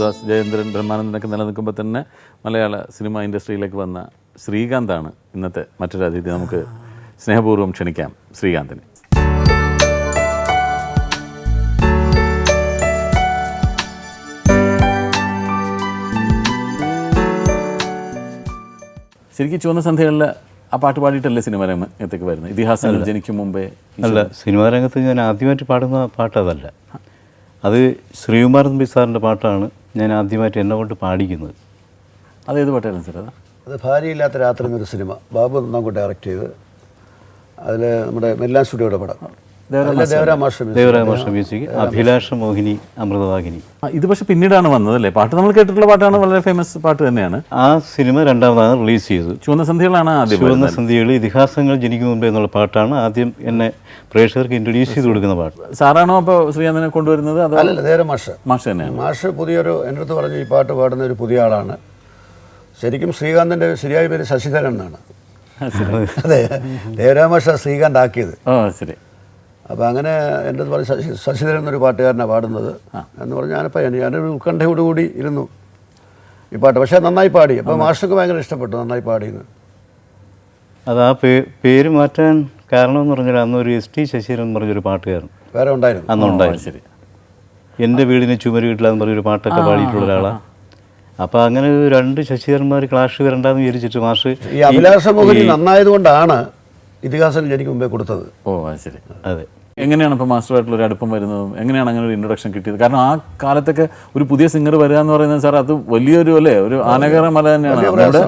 ദാസ് ജയേന്ദ്രൻ ബ്രഹ്മാനന്ദനൊക്കെ നിലനിൽക്കുമ്പോൾ തന്നെ മലയാള സിനിമ ഇൻഡസ്ട്രിയിലേക്ക് വന്ന ശ്രീകാന്താണ് ഇന്നത്തെ മറ്റൊരു അതിഥി. നമുക്ക് സ്നേഹപൂർവം ക്ഷണിക്കാം ശ്രീകാന്തിനെ. ശരിക്കും ചുവന്ന സന്ധ്യകളിൽ ആ പാട്ട് പാടിയിട്ടല്ലേ സിനിമ രംഗത്തേക്ക് വരുന്നത്? ഇതിഹാസങ്ങൾ ജനിക്കും മുമ്പേ അല്ല സിനിമാ രംഗത്ത് ഞാൻ ആദ്യമായിട്ട് പാടുന്ന പാട്ട് അതല്ല അത് ശ്രീകുമാരൻ ബിസാറിന്റെ സാറിന്റെ പാട്ടാണ്. ഞാൻ ആദ്യമായിട്ട് എന്നെ കൊണ്ട് പാടിക്കുന്നത്. അതേത് പാട്ടായിരുന്നു സാർ അതാ? ഭാര്യയില്ലാത്ത രാത്രി എന്നൊരു സിനിമ. ബാബു നമുക്ക് ഡയറക്റ്റ് ചെയ്ത്. അതിൽ നമ്മുടെ മെല്ലാൻ സ്റ്റുഡിയോയുടെ പടം. മ്യൂസിക്. അഭിലാഷ മോഹിനി അമൃതവാഹിനി ഇത് പക്ഷെ പിന്നീടാണ് വന്നത് അല്ലേ? പാട്ട് നമ്മൾ കേട്ടിട്ടുള്ള പാട്ടാണ് വളരെ ഫേമസ് പാട്ട് തന്നെയാണ്. ആ സിനിമ രണ്ടാമതാണ് റിലീസ് ചെയ്തത്. ചുവന്ന സന്ധ്യകളാണ് ആദ്യം ചുവന്ന സന്ധ്യകൾ ഇതിഹാസങ്ങൾ ജനിക്കും മുമ്പേ എന്നുള്ള പാട്ടാണ് ആദ്യം എന്നെ പ്രേക്ഷകർക്ക് ഇൻട്രൊഡ്യൂസ് ചെയ്ത് കൊടുക്കുന്ന പാട്ട്. സാറാണോ അപ്പോൾ ശ്രീകാന്തിനെ കൊണ്ടുവരുന്നത് മാഷ്. തന്നെയാണ്? മാഷ് പുതിയൊരു എന്റെ അടുത്ത് പറഞ്ഞു ഈ പാട്ട് പാടുന്ന ഒരു പുതിയ ആളാണ്. ശരിക്കും ശ്രീകാന്തിന്റെ ശരിയായ പേര് ശശിധരൻ എന്നാണ്. അതെ ദേവരാമാഷ ശ്രീകാന്ത് ആക്കിയത്. ഓ ശരി. അപ്പോൾ അങ്ങനെ എന്റെ പറഞ്ഞ് ശശി ശശിധരൻ എന്നൊരു പാട്ടുകാരനാണ് പാടുന്നത്. എന്ന് പറഞ്ഞാൽ ഞാനിപ്പോൾ ഞാനൊരു ഉത്കണ്ഠയോടുകൂടി ഇരുന്നു ഈ പാട്ട്. പക്ഷേ നന്നായി പാടി. അപ്പോൾ മാസ്റ്റർക്ക് ഭയങ്കര ഇഷ്ടപ്പെട്ടു നന്നായി പാടിയെന്ന്. അത് ആ പേ പേര് മാറ്റാൻ കാരണം എന്ന് പറഞ്ഞാൽ അന്നൊരു എസ് ടി ശശീരൻ എന്ന് പറഞ്ഞൊരു പാട്ടുകാരൻ. വേറെ ഉണ്ടായിരുന്നു. അന്നുണ്ടായിരുന്നു ശരി. എന്റെ വീടിന് ചുമര് വീട്ടിലാന്ന് പറഞ്ഞൊരു പാട്ടൊക്കെ പാടിയിട്ടുള്ള ഒരാളാണ് അപ്പോൾ അങ്ങനെ രണ്ട് ശശിധരന്മാർ ക്ലാഷ് വരണ്ടെന്ന് വിചാരിച്ചിട്ട് മാഷ് ഈ അഭിലാഷ മുഖരി നന്നായതുകൊണ്ടാണ് ഇതിഹാസം എനിക്ക് മുമ്പേ കൊടുത്തത്. ഓ അത് ശരി. അതെ. എങ്ങനെയാണ് ഇപ്പോൾ മാസ്റ്ററുമായിട്ടുള്ള ഒരു അടുപ്പം വരുന്നതും? എങ്ങനെയാണ് അങ്ങനെ ഒരു ഇൻട്രൊഡക്ഷൻ കിട്ടിയത്? കാരണം ആ കാലത്തൊക്കെ ഒരു പുതിയ സിംഗർ വരിക എന്ന് പറയുന്നത് സാർ അത് വലിയൊരു അല്ലേ? ഒരു ആനകര മല തന്നെയാണ്. അവിടെ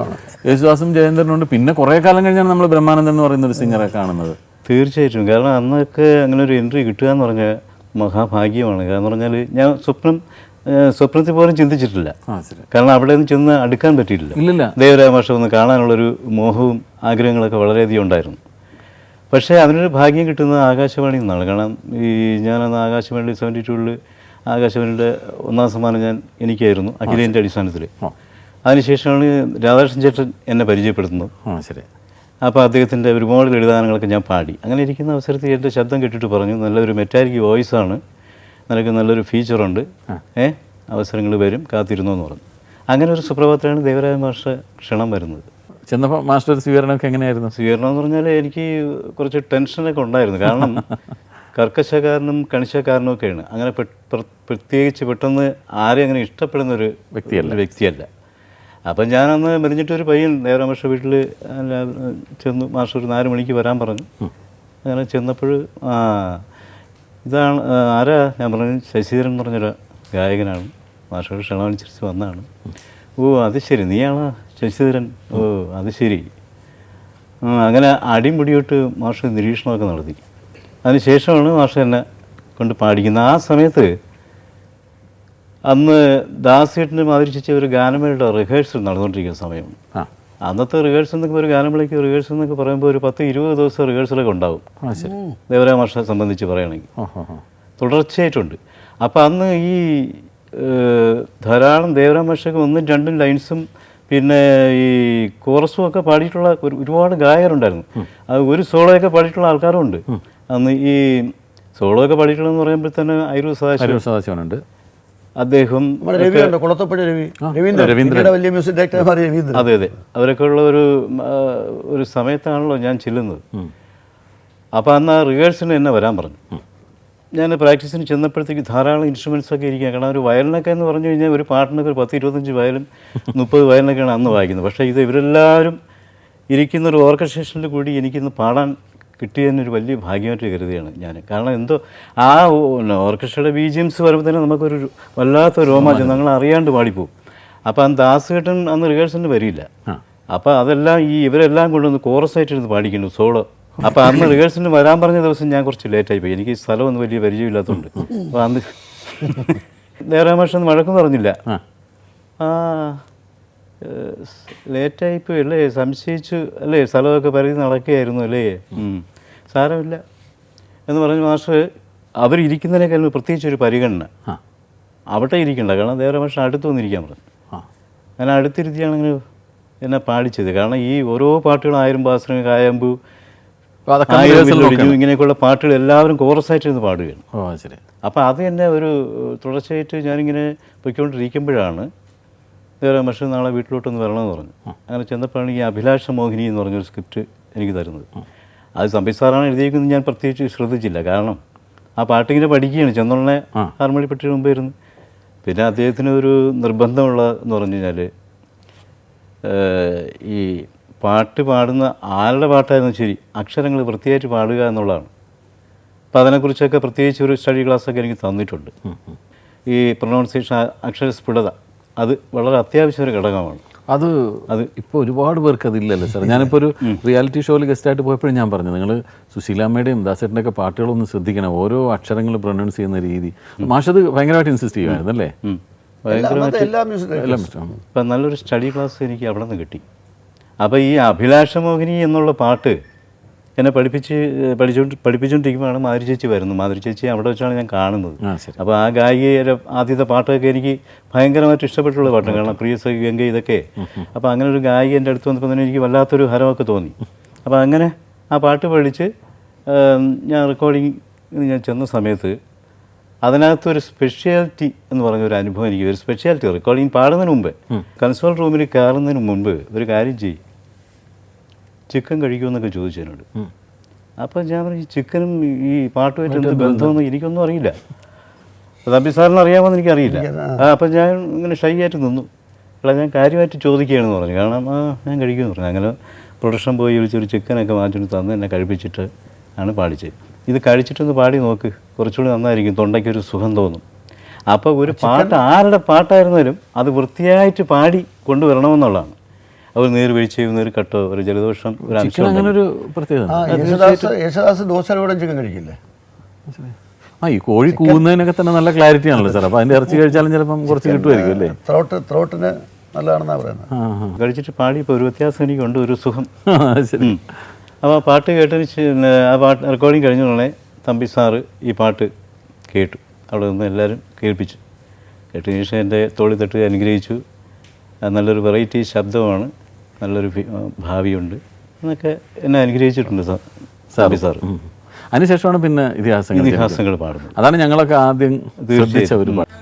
യേശുദാസും ജയേന്ദ്രനുണ്ട് പിന്നെ കുറേ കാലം കഴിഞ്ഞാണ് നമ്മൾ ബ്രഹ്മാനന്ദ എന്ന് പറയുന്ന ഒരു സിംഗറെ കാണുന്നത്. തീർച്ചയായിട്ടും. കാരണം അന്നൊക്കെ അങ്ങനെ ഒരു എൻട്രി കിട്ടുക എന്ന് പറഞ്ഞാൽ മഹാഭാഗ്യമാണ്. കാരണം പറഞ്ഞാൽ ഞാൻ സ്വപ്നം സ്വപ്നത്തിൽ പോലും ചിന്തിച്ചിട്ടില്ല. കാരണം അവിടെ നിന്ന് ചെന്ന് അടുക്കാൻ പറ്റിയിട്ടില്ല. ദേവരാമാഷം ഒന്ന് കാണാനുള്ളൊരു മോഹവും ആഗ്രഹങ്ങളൊക്കെ വളരെയധികം ഉണ്ടായിരുന്നു. പക്ഷേ അതിനൊരു ഭാഗ്യം കിട്ടുന്നത് ആകാശവാണിയിൽ നിന്നാണ് കാരണം ഈ ഞാനന്ന് ആകാശവാണി സെവന്റി ടൂവിൽ ആകാശവാണിയുടെ ഒന്നാം സമ്മാനം ഞാൻ എനിക്കായിരുന്നു അഖിലേന്റെ അടിസ്ഥാനത്തിൽ അതിനുശേഷമാണ് രാധാകൃഷ്ണൻ ചേട്ടൻ എന്നെ പരിചയപ്പെടുത്തുന്നത്. ശരി. അപ്പോൾ അദ്ദേഹത്തിന്റെ ഒരുപാട് ലളിതാനങ്ങളൊക്കെ ഞാൻ പാടി. അങ്ങനെ ഇരിക്കുന്ന അവസരത്തിൽ എന്റെ ശബ്ദം കേട്ടിട്ട് പറഞ്ഞു നല്ലൊരു മെറ്റാലിക് വോയിസാണ് നിനക്ക് നല്ലൊരു ഫീച്ചറുണ്ട് ഏ? അവസരങ്ങൾ വരും കാത്തിരുന്നു എന്ന് പറഞ്ഞു. അങ്ങനെ ഒരു സുപ്രഭാതത്തിലാണ് ദേവരായ മാഷ ക്ഷണം വരുന്നത്. ചെന്നപ്പോൾ മാസ്റ്റർ സ്വീകരണമൊക്കെ എങ്ങനെയായിരുന്നു? സ്വീകരണം എന്ന് പറഞ്ഞാൽ എനിക്ക് കുറച്ച് ടെൻഷനൊക്കെ ഉണ്ടായിരുന്നു. കാരണം കർക്കശക്കാരനും കണിശക്കാരനും ഒക്കെയാണ്. അങ്ങനെ പ്രത്യേകിച്ച് പെട്ടെന്ന് ആരെയും അങ്ങനെ ഇഷ്ടപ്പെടുന്ന ഒരു വ്യക്തിയല്ല. വ്യക്തിയല്ല അപ്പം ഞാനന്ന് മെലിഞ്ഞിട്ടൊരു പയ്യൻ ദേവരാമേഷ വീട്ടിൽ ചെന്നു മാസ്റ്റർ ഒരു നാല് മണിക്ക് വരാൻ പറഞ്ഞു. അങ്ങനെ ചെന്നപ്പോൾ ആ ഇതാണ് ആരാ? ഞാൻ പറഞ്ഞു ശശിധരൻ പറഞ്ഞൊരു ഗായകനാണ്. മാസ്റ്റർ ക്ഷണമനുസരിച്ച് വന്നതാണ്. ഓ അത് ശരി. നീയാണോ? ശശിധരൻ ഓ അത് ശരി. അങ്ങനെ അടിയും പിടിയോട്ട് മാഷ് നിരീക്ഷണമൊക്കെ നടത്തി. അതിനുശേഷമാണ് മാഷ് എന്നെ കൊണ്ട് പാടിക്കുന്നത്. ആ സമയത്ത് അന്ന് ദാസേട്ടിന്റെ മാതിരിച്ച ഒരു ഗാനമേളയുടെ റിഹേഴ്സൽ നടന്നുകൊണ്ടിരിക്കുന്ന സമയം. ആ. അന്നത്തെ റിഹേഴ്സൽ എന്നൊക്കെ ഒരു ഗാനമേളയ്ക്ക് റിഹേഴ്സൽ എന്നൊക്കെ പറയുമ്പോൾ ഒരു പത്ത് ഇരുപത് ദിവസം റിഹേഴ്സലൊക്കെ ഉണ്ടാവും. ദേവരാ മാഷെ സംബന്ധിച്ച് പറയുകയാണെങ്കിൽ. തുടർച്ചയായിട്ടുണ്ട്. അപ്പോൾ അന്ന് ഈ ധാരാളം ദേവരാ മാഷൊക്കെ ഒന്നും രണ്ടും ലൈൻസും പിന്നെ ഈ കോറസും ഒക്കെ പാടിയിട്ടുള്ള ഒരു ഒരുപാട് ഗായകരുണ്ടായിരുന്നു. അത് ഒരു സോളോയൊക്കെ പാടിയിട്ടുള്ള ആൾക്കാരും ഉണ്ട് അന്ന് ഈ സോളോ ഒക്കെ പാടിയിട്ടുള്ളതെന്ന് പറയുമ്പോൾ തന്നെ സദാശിവനുണ്ട്. അദ്ദേഹം നമ്മുടെ രവി. രവീന്ദ്രൻ. വലിയ മ്യൂസിക് ഡയറക്ടർമാർ രവീന്ദ്രൻ. അതെ അതെ. അവരൊക്കെ ഉള്ള ഒരു ഒരു സമയത്താണല്ലോ ഞാൻ ചെല്ലുന്നത്. അപ്പോൾ അന്ന് ആ റിഹേഴ്സലിന് എന്നെ വരാൻ പറഞ്ഞു. ഞാൻ പ്രാക്ടീസിന് ചെന്നപ്പോഴത്തേക്ക് ധാരാളം ഇൻസ്ട്രുമെൻസ് ഒക്കെ ഇരിക്കുക കാരണം ഒരു വയലിനൊക്കെ എന്ന് പറഞ്ഞു കഴിഞ്ഞാൽ ഒരു പാട്ടിനൊക്കെ ഒരു പത്ത് ഇരുപത്തഞ്ച് വയലും മുപ്പത് വയലിനൊക്കെയാണ് അന്ന് വായിക്കുന്നത്. പക്ഷേ ഇത് ഇവരെല്ലാവരും ഇരിക്കുന്ന ഒരു ഓർക്കസ്ട്രേഷനിൽ കൂടി എനിക്കിന്ന് പാടാൻ കിട്ടിയതിനൊരു വലിയ ഭാഗ്യമായിട്ട് കരുതിയാണ് ഞാൻ. കാരണം എന്തോ ആ ഓർക്കസ്ട്രയുടെ ബി ജി എംസ് വരുമ്പോൾ തന്നെ നമുക്കൊരു വല്ലാത്ത രോമാഞ്ചം. ഞങ്ങൾ അറിയാണ്ട് പാടിപ്പോവും. അപ്പോൾ അന്ന് ദാസുകേട്ടൻ അന്ന് റിഹേഴ്സലിന് വരില്ല അപ്പോൾ അതെല്ലാം ഈ ഇവരെല്ലാം കൊണ്ടുവന്ന് കോറസായിട്ട് ഇരുന്ന് പാടിക്കുന്നു സോളോ അപ്പോൾ അന്ന് റിഹേഴ്സലിന് വരാൻ പറഞ്ഞ ദിവസം ഞാൻ കുറച്ച് ലേറ്റായി പോയി. എനിക്ക് സ്ഥലം സ്ഥലമൊന്നും വലിയ പരിചയമില്ലാത്തതുകൊണ്ട്. അപ്പോൾ അന്ന് ദേവരാമേഷൻ വഴക്കം പറഞ്ഞില്ല. ആ. ലേറ്റായി പോയി അല്ലേ? സംശയിച്ചു അല്ലേ? സ്ഥലമൊക്കെ പരിധി നടക്കുകയായിരുന്നു അല്ലേ? സാരമില്ല. എന്ന് പറഞ്ഞ് മാസ്റ്റർ അവരിയ്ക്കുന്നതിനേക്കാൾ പ്രത്യേകിച്ച് ഒരു പരിഗണന അവിടെ ഇരിക്കണ്ട. കാരണം ദേവരാമേഷൻ അടുത്ത് വന്നിരിക്കാൻ പറഞ്ഞു. ഞാൻ അടുത്തിരുത്തിയാണെങ്കിൽ എന്നെ പാടിച്ചത്. കാരണം ഈ ഓരോ പാട്ടുകളും ആയിരം ബാസ്രം കായമ്പു ഇങ്ങനെയൊക്കെയുള്ള പാട്ടുകൾ എല്ലാവരും കോറസായിട്ട് ഇരുന്ന് പാടുകയാണ്. ഓ ശരി. അപ്പോൾ അത് തന്നെ ഒരു തുടർച്ചയായിട്ട് ഞാനിങ്ങനെ പൊയ്ക്കൊണ്ടിരിക്കുമ്പോഴാണ് വേറെ മഷി നാളെ വീട്ടിലോട്ടൊന്ന് വരണമെന്ന് പറഞ്ഞു. അങ്ങനെ ചെന്നപ്പോഴാണ് ഈ അഭിലാഷ മോഹിനി എന്ന് പറഞ്ഞൊരു സ്ക്രിപ്റ്റ് എനിക്ക് തരുന്നത്. അത് സംബി സാറാണ് എഴുതിയിരിക്കുന്നത് ഞാൻ പ്രത്യേകിച്ച് ശ്രദ്ധിച്ചില്ല. കാരണം ആ പാട്ടിങ്ങനെ പഠിക്കുകയാണ്. ചെന്നുടനെ ഹാർമോണിപ്പെട്ടിന് മുമ്പ് ഇരുന്ന്. പിന്നെ അദ്ദേഹത്തിന് ഒരു നിർബന്ധമുള്ള എന്ന് പറഞ്ഞു കഴിഞ്ഞാൽ ഈ പാട്ട് പാടുന്ന ആരുടെ പാട്ടായിരുന്നു ശരി? അക്ഷരങ്ങൾ വൃത്തിയായിട്ട് പാടുക എന്നുള്ളതാണ്. അപ്പോൾ അതിനെക്കുറിച്ചൊക്കെ പ്രത്യേകിച്ച് ഒരു സ്റ്റഡി ക്ലാസ്സൊക്കെ എനിക്ക് തന്നിട്ടുണ്ട്. ഈ പ്രൊണൗൺസിയേഷൻ അക്ഷര സ്ഫുടത അത് വളരെ അത്യാവശ്യ ഒരു ഘടകമാണ്. അത് അത് ഇപ്പോൾ ഒരുപാട് പേർക്ക് അതില്ലല്ലോ സാർ ഞാനിപ്പോൾ ഒരു റിയാലിറ്റി ഷോയിൽ ഗസ്റ്റായിട്ട് പോയപ്പോഴും ഞാൻ പറഞ്ഞു നിങ്ങൾ സുശീലാമ്മയുടെയും ദാസേട്ടന്റെ ഒക്കെ പാട്ടുകളൊന്ന് ശ്രദ്ധിക്കണം ഓരോ അക്ഷരങ്ങൾ പ്രൊനൗൺസ് ചെയ്യുന്ന രീതി. മാഷത് ഭയങ്കരമായിട്ട് ഇൻസിസ്റ്റ് ചെയ്യുമായിരുന്നു അല്ലേ ഇപ്പം എല്ലാം ഇഷ്ടം. അപ്പം നല്ലൊരു സ്റ്റഡി ക്ലാസ് എനിക്ക് അവിടെ നിന്ന് കിട്ടി. അപ്പോൾ ഈ അഭിലാഷമോഹിനി എന്നുള്ള പാട്ട് എന്നെ പഠിപ്പിച്ച് പഠിച്ചുകൊണ്ട് പഠിപ്പിച്ചുകൊണ്ടിരിക്കുമ്പോഴാണ് മാതിരി ചേച്ചി വരുന്നത്. മാതിരി ചേച്ചി അവിടെ വെച്ചാണ് ഞാൻ കാണുന്നത്. അപ്പോൾ ആ ഗായികയുടെ ആദ്യത്തെ പാട്ടൊക്കെ എനിക്ക് ഭയങ്കരമായിട്ട് ഇഷ്ടപ്പെട്ടുള്ള പാട്ടാണ്. കാരണം പ്രിയ ഗംഗ ഇതൊക്കെ. അപ്പോൾ അങ്ങനെ ഒരു ഗായിക എന്റെ അടുത്ത് വന്നപ്പോൾ തന്നെ എനിക്ക് വല്ലാത്തൊരു ഹരമൊക്കെ തോന്നി. അപ്പോൾ അങ്ങനെ ആ പാട്ട് പഠിച്ച് ഞാൻ റെക്കോർഡിങ് ഞാൻ ചെന്ന സമയത്ത് അതിനകത്തൊരു സ്പെഷ്യാലിറ്റി എന്ന് പറഞ്ഞ ഒരു അനുഭവം എനിക്ക്. ഒരു സ്പെഷ്യാലിറ്റി റെക്കോർഡിങ് പാടുന്നതിന് മുമ്പ് കൺസോൾ റൂമിൽ കയറുന്നതിന് മുമ്പ് ഒരു കാര്യം ചെയ്യും. ചിക്കൻ കഴിക്കുമെന്നൊക്കെ ചോദിച്ചു എന്നോട് അപ്പം ഞാൻ പറഞ്ഞു ഈ ചിക്കനും ഈ പാട്ടുമായിട്ട് എന്ത് ബന്ധമെന്ന് എനിക്കൊന്നും അറിയില്ല. തമ്പി സാറിന് അറിയാമെന്ന് എനിക്കറിയില്ല. അപ്പം ഞാൻ ഇങ്ങനെ ഷൈ ആയിട്ട് നിന്നു. അല്ല ഞാൻ കാര്യമായിട്ട് ചോദിക്കുകയാണെന്ന് പറഞ്ഞു. കാരണം ആ ഞാൻ കഴിക്കുമെന്ന് പറഞ്ഞു. അങ്ങനെ പ്രൊഡക്ഷൻ പോയി വിളിച്ചൊരു ചിക്കനൊക്കെ മാറ്റിട്ട് തന്ന് എന്നെ കഴിപ്പിച്ചിട്ട് ആണ് പാടിച്ചത്. ഇത് കഴിച്ചിട്ടൊന്ന് പാടി നോക്ക്. കുറച്ചുകൂടി നന്നായിരിക്കും. തൊണ്ടയ്ക്കൊരു സുഖം തോന്നും. അപ്പോൾ ഒരു പാട്ട് ആരുടെ പാട്ടായിരുന്നാലും അത് വൃത്തിയായിട്ട് പാടി കൊണ്ടുവരണമെന്നുള്ളതാണ്. ഒരു നീർവീഴ്ചയും ഒരു കട്ടോ ഒരു ജലദോഷം ഒരു ചിക്കൻ അംശം അങ്ങനെ ഒരു പ്രത്യേകത ആ യേശുദാസ് യേശുദാസ് ദോശയുടെ ചിക്കൻ കഴിക്കില്ലേ? ആ ഈ കോഴി കൂവുന്നതിനൊക്കെ തന്നെ നല്ല ക്ലാരിറ്റി ആണല്ലോ സാർ അപ്പോൾ അതിന്റെ ഇറച്ചി കഴിച്ചാലും ചിലപ്പം കുറച്ച് കിട്ടുമായിരിക്കും അല്ലേ? ത്രോട്ട് ത്രോട്ടിന് നല്ലതാണെന്നാണ് പറയുന്നത്. ആ ആ. കഴിച്ചിട്ട് പാടിയപ്പോൾ ഒരു വ്യത്യാസം എനിക്കുണ്ട് ഒരു സുഖം. ആ, ശരി. അപ്പോൾ ആ പാട്ട് കേട്ടതിന് ശേ- ആ പാട്ട് റെക്കോർഡിങ് കഴിഞ്ഞ ഉടനെ തമ്പി സാറ് ഈ പാട്ട് കേട്ടു. അവിടെ നിന്ന് എല്ലാവരും കേൾപ്പിച്ചു. കേട്ടതിന് ശേഷം എന്റെ തോളി തട്ട് അനുഗ്രഹിച്ചു. ആ നല്ലൊരു വെറൈറ്റി ശബ്ദമാണ്. നല്ലൊരു ഭാവിയുണ്ട്. എന്നൊക്കെ എന്നെ അനുഗ്രഹിച്ചിട്ടുണ്ട് സാർ സാറ്. ഉം. അതിനുശേഷമാണ് പിന്നെ ഇതിഹാസങ്ങൾ ഇതിഹാസങ്ങൾ പാടുന്നത്. അതാണ് ഞങ്ങളൊക്കെ ആദ്യം പാട്ട്.